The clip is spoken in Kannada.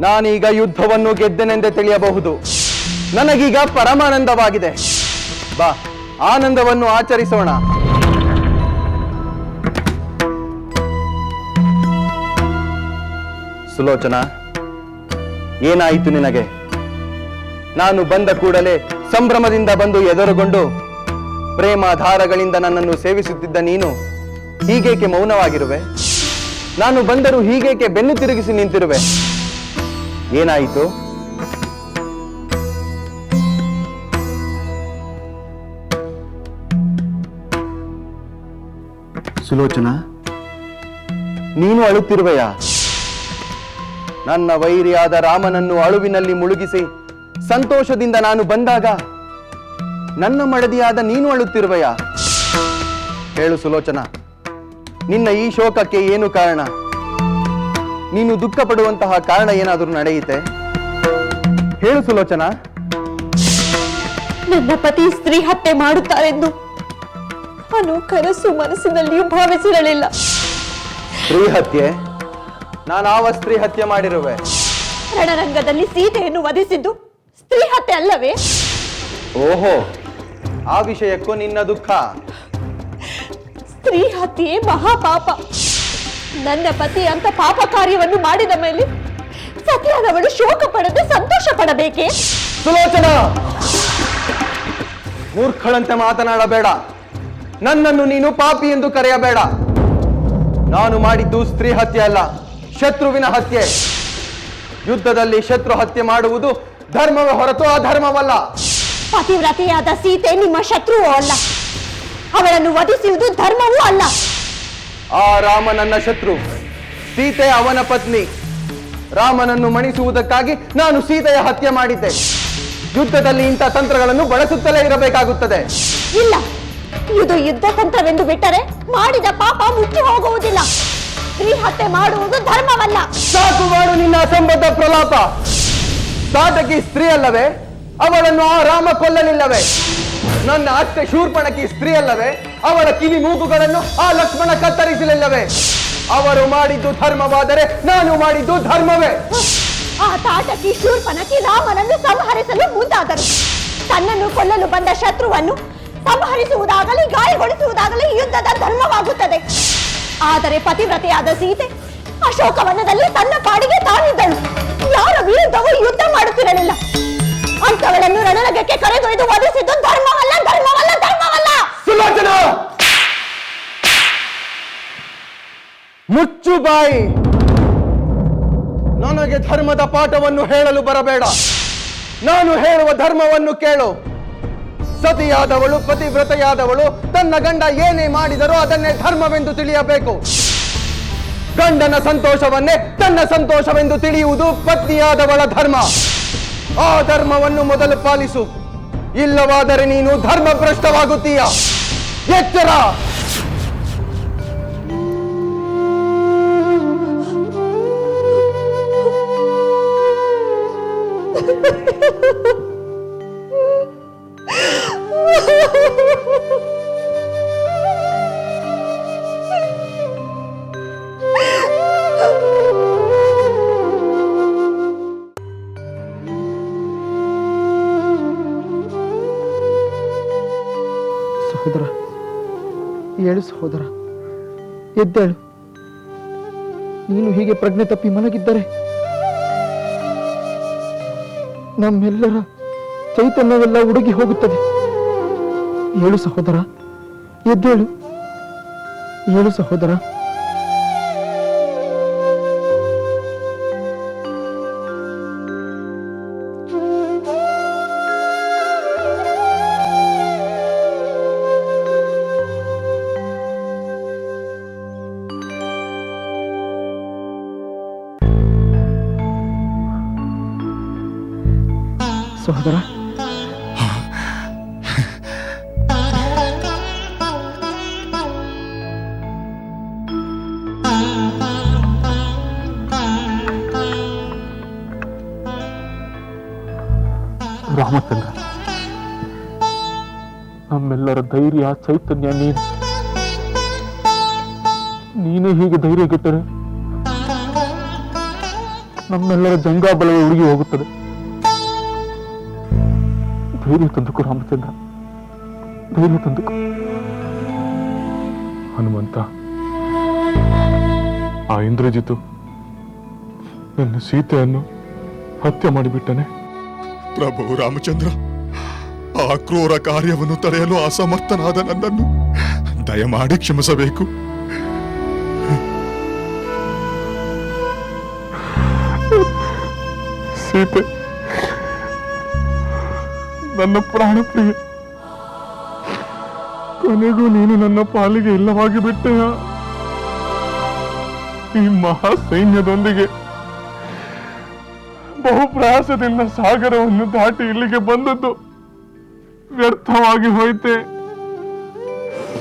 ನಾನೀಗ ಯುದ್ಧವನ್ನು ಗೆದ್ದೆನೆಂದೇ ತಿಳಿಯಬಹುದು. ನನಗೀಗ ಪರಮಾನಂದವಾಗಿದೆ. ಬಾ, ಆನಂದವನ್ನು ಆಚರಿಸೋಣ. ಸುಲೋಚನಾ, ಏನಾಯಿತು ನಿನಗೆ? ನಾನು ಬಂದ ಕೂಡಲೇ ಸಂಭ್ರಮದಿಂದ ಬಂದು ಎದುರುಗೊಂಡು ಪ್ರೇಮಾಧಾರಗಳಿಂದ ನನ್ನನ್ನು ಸೇವಿಸುತ್ತಿದ್ದ ನೀನು ಹೀಗೇಕೆ ಮೌನವಾಗಿರುವೆ? ನಾನು ಬಂದರೂ ಹೀಗೇಕೆ ಬೆನ್ನು ತಿರುಗಿಸಿ ನಿಂತಿರುವೆ? ಏನಾಯಿತು? ಸುಲೋಚನಾ? ನೀನು ಅಳುತ್ತಿರುವೆಯಾ? ನನ್ನ ವೈರಿಯಾದ ರಾಮನನ್ನು ಅಳುವಿನಲ್ಲಿ ಮುಳುಗಿಸಿ ಸಂತೋಷದಿಂದ ನಾನು ಬಂದಾಗ ನನ್ನ ಮಡದಿಯಾದ ನೀನು ಅಳುತ್ತಿರುವೆಯಾ? ಹೇಳು ಸುಲೋಚನಾ ನಿನ್ನ ಈ ಶೋಕಕ್ಕೆ ಏನು ಕಾರಣ? ನೀನು ದುಃಖ ಪಡುವಂತಹ ಕಾರಣ ಏನಾದರೂ ನಡೆಯುತ್ತೆ? ಹೇಳು ಸುಲೋಚನಾ. ನನ್ನ ಪತಿ ಸ್ತ್ರೀ ಹತ್ಯೆ ಮಾಡುತ್ತಾರೆಂದು ನಾನು ಕನಸು ಮನಸ್ಸಿನಲ್ಲಿಯೂ ಭಾವಿಸಿರಲಿಲ್ಲ. ಸ್ತ್ರೀ ಹತ್ಯೆ? ನಾನು ಆವ ಸ್ತ್ರೀ ಹತ್ಯೆ ಮಾಡಿರುವೆ? ರಣರಂಗದಲ್ಲಿ ಸೀತೆಯನ್ನು ವಧಿಸಿದ್ದು ಸ್ತ್ರೀ ಹತ್ಯೆ ಅಲ್ಲವೇ? ಓಹೋ ಆ ವಿಷಯಕ್ಕೂ ನಿನ್ನ ದುಃಖ. ಸ್ತ್ರೀ ಹತ್ಯೆ ಮಹಾಪಾಪ. ನನ್ನ ಪತಿ ಅಂತ ಪಾಪ ಕಾರ್ಯವನ್ನು ಮಾಡಿದ ಮೇಲೆ ಸತಿಯಾದವಳು ಶೋಕ ಪಡೆದು ಸಂತೋಷ ಪಡಬೇಕೆ? ಸುಲೋಚನ! ಮೂರ್ಖಳಂತೆ ಮಾತನಾಡಬೇಡ. ನನ್ನನ್ನು ನೀನು ಪಾಪಿ ಎಂದು ಕರೆಯಬೇಡ. ನಾನು ಮಾಡಿದ್ದು ಸ್ತ್ರೀ ಹತ್ಯೆ ಅಲ್ಲ ಶತ್ರುವಿನ ಹತ್ಯೆ. ಯುದ್ಧದಲ್ಲಿ ಶತ್ರು ಹತ್ಯೆ ಮಾಡುವುದು ಧರ್ಮವೇ ಹೊರತು ಅಧರ್ಮವಲ್ಲ. ಪತಿವ್ರತೆಯಾದ ಸೀತೆ ನಿಮ್ಮ ಶತ್ರುವೂ ಅಲ್ಲ. ಅವಳನ್ನು ವಧಿಸುವುದು ಧರ್ಮವೂ ಅಲ್ಲ. ಆ ರಾಮ ನನ್ನ ಶತ್ರು ಸೀತೆ ಅವನ ಪತ್ನಿ. ರಾಮನನ್ನು ಮಣಿಸುವುದಕ್ಕಾಗಿ ನಾನು ಸೀತೆಯ ಹತ್ಯೆ ಮಾಡಿದ್ದೆ. ಯುದ್ಧದಲ್ಲಿ ಇಂಥ ತಂತ್ರಗಳನ್ನು ಬಳಸುತ್ತಲೇ ಇರಬೇಕಾಗುತ್ತದೆ. ಇಲ್ಲ ಇದು ಯುದ್ಧ ತಂತ್ರವೆಂದು ಬಿಟ್ಟರೆ ಮಾಡಿದ ಪಾಪ ಮುಚ್ಚಿ ಹೋಗುವುದಿಲ್ಲ. ಸ್ತ್ರೀ ಹತ್ಯೆ ಮಾಡುವುದು ಧರ್ಮವಲ್ಲ. ಸಾಕು ಮಾಡು ನಿನ್ನ ಅಸಂಬದ್ಧ ಪ್ರಲಾಪ. ಸಾಟಕಿ ಸ್ತ್ರೀ ಅಲ್ಲವೇ ಅವಳನ್ನು ಆ ರಾಮ ಕೊಲ್ಲಲಿಲ್ಲವೇ? ನನ್ನ ಅತ್ತೆ ಶೂರ್ಪಣಕಿ ಸ್ತ್ರೀ ಅಲ್ಲವೇ ಅವಳ ಕಿವಿ ಮೂಗುಗಳನ್ನು ಆ ಲಕ್ಷ್ಮಣ ಕತ್ತರಿಸಲಿಲ್ಲವೇ? ಅವರು ಮಾಡಿದ್ದು ಧರ್ಮವಾದರೆ ನಾನು ಮಾಡಿದ್ದು ಧರ್ಮವೇ? ಆ ತಾಟಕಿ ಶೂರ್ಪನಕಿ ರಾಮನನ್ನು ಸಂಹರಿಸಲು ಮುಂದಾದರು. ತನ್ನನ್ನು ಕೊಲ್ಲಲು ಬಂದ ಶತ್ರುವನ್ನು ಸಂಹರಿಸುವುದಾಗಲಿ, ಗಾಯಗೊಳಿಸುವುದಾಗಲಿ ಯುದ್ಧದ ಧರ್ಮವಾಗುತ್ತದೆ. ಆದರೆ ಪತಿವ್ರತೆಯಾದ ಸೀತೆ ಅಶೋಕವನದಲ್ಲಿ ತನ್ನ ಪಾಡಿಗೆ ತಾನಿದ್ದಳು ಯಾರ ವಿರುದ್ಧವೂ ಯುದ್ಧ ಮಾಡುತ್ತಿರಲಿಲ್ಲ. ಅಂತವಳನ್ನು ರಣರಂಗಕ್ಕೆ ಕರೆದೊಯ್ದು ವಧಿಸಿದ್ದು ಧರ್ಮವಲ್ಲ ಧರ್ಮವಲ್ಲ ಧರ್ಮವಲ್ಲ ಸುಲೋಚನಾ ಮುಚ್ಚು ಬಾಯಿ. ನನಗೆ ಧರ್ಮದ ಪಾಠವನ್ನು ಹೇಳಲು ಬರಬೇಡ. ನಾನು ಹೇಳುವ ಧರ್ಮವನ್ನು ಕೇಳು. ಸತಿಯಾದವಳು, ಪತಿವ್ರತೆಯಾದವಳು, ತನ್ನ ಗಂಡ ಏನೇ ಮಾಡಿದರೂ ಅದನ್ನೇ ಧರ್ಮವೆಂದು ತಿಳಿಯಬೇಕು. ಗಂಡನ ಸಂತೋಷವನ್ನೇ ತನ್ನ ಸಂತೋಷವೆಂದು ತಿಳಿಯುವುದು ಪತ್ನಿಯಾದವಳ ಧರ್ಮ. ಆ ಧರ್ಮವನ್ನು ಮೊದಲು ಪಾಲಿಸು. ಇಲ್ಲವಾದರೆ ನೀನು ಧರ್ಮಭ್ರಷ್ಟವಾಗುತ್ತೀಯ. ಎಚ್ಚರ. ಸಹೋದರ. ಏಳು ಸಹೋದರ. ಎದ್ದೇಳು. ನೀನು ಹೀಗೆ ಪ್ರಜ್ಞೆ ತಪ್ಪಿ ಮಲಗಿದ್ದರೆ ನಮ್ಮೆಲ್ಲರ ಚೈತನ್ಯವೆಲ್ಲ ಉಡುಗಿ ಹೋಗುತ್ತದೆ. ಏಳು ಸಹೋದರ, ಎದ್ದೇಳು. ಏಳು ಸಹೋದರ ಸಹೋದರ? ರಾಮಚಂದ್ರ ನಮ್ಮೆಲ್ಲರ ಧೈರ್ಯ ಚೈತನ್ಯ ನೀನು. ನೀನೇ ಹೀಗೆ ಧೈರ್ಯ ಗೆಟ್ಟರೆ ನಮ್ಮೆಲ್ಲರ ಜಂಗಾಬಲವೇ ಉಡುಗಿ ಹೋಗುತ್ತದೆ. ಧೈರ್ಯ ತಂದುಕೋ ರಾಮಚಂದ್ರ. ಧೈರ್ಯ ತಂದುಕೋ. ಹನುಮಂತ ಆ ಇಂದ್ರಜಿತು ನನ್ನ ಸೀತೆಯನ್ನು ಹತ್ಯೆ ಮಾಡಿಬಿಟ್ಟನೆ. ಪ್ರಭು ರಾಮಚಂದ್ರ ಆ ಕ್ರೂರ ಕಾರ್ಯವನ್ನು ತಡೆಯಲು ಅಸಮರ್ಥನಾದ ನನ್ನನ್ನು ದಯಮಾಡಿ ಕ್ಷಮಿಸಬೇಕು. ಸೀತೆ ನನ್ನ ಪ್ರಾಣ ಪ್ರಿಯ. ಕೊನೆಗೂ ನೀನು ನನ್ನ ಪಾಲಿಗೆ ಇಲ್ಲವಾಗಿ ಬಿಟ್ಟೆಯ ಈ ಮಹಾ ಸೈನ್ಯದೊಂದಿಗೆ ಬಹು ಪ್ರಯಾಸದಿಂದ ಸಾಗರವನ್ನು ದಾಟಿ ಇಲ್ಲಿಗೆ ಬಂದದ್ದು ವ್ಯರ್ಥವಾಗಿ ಹೋಯ್ತೆ.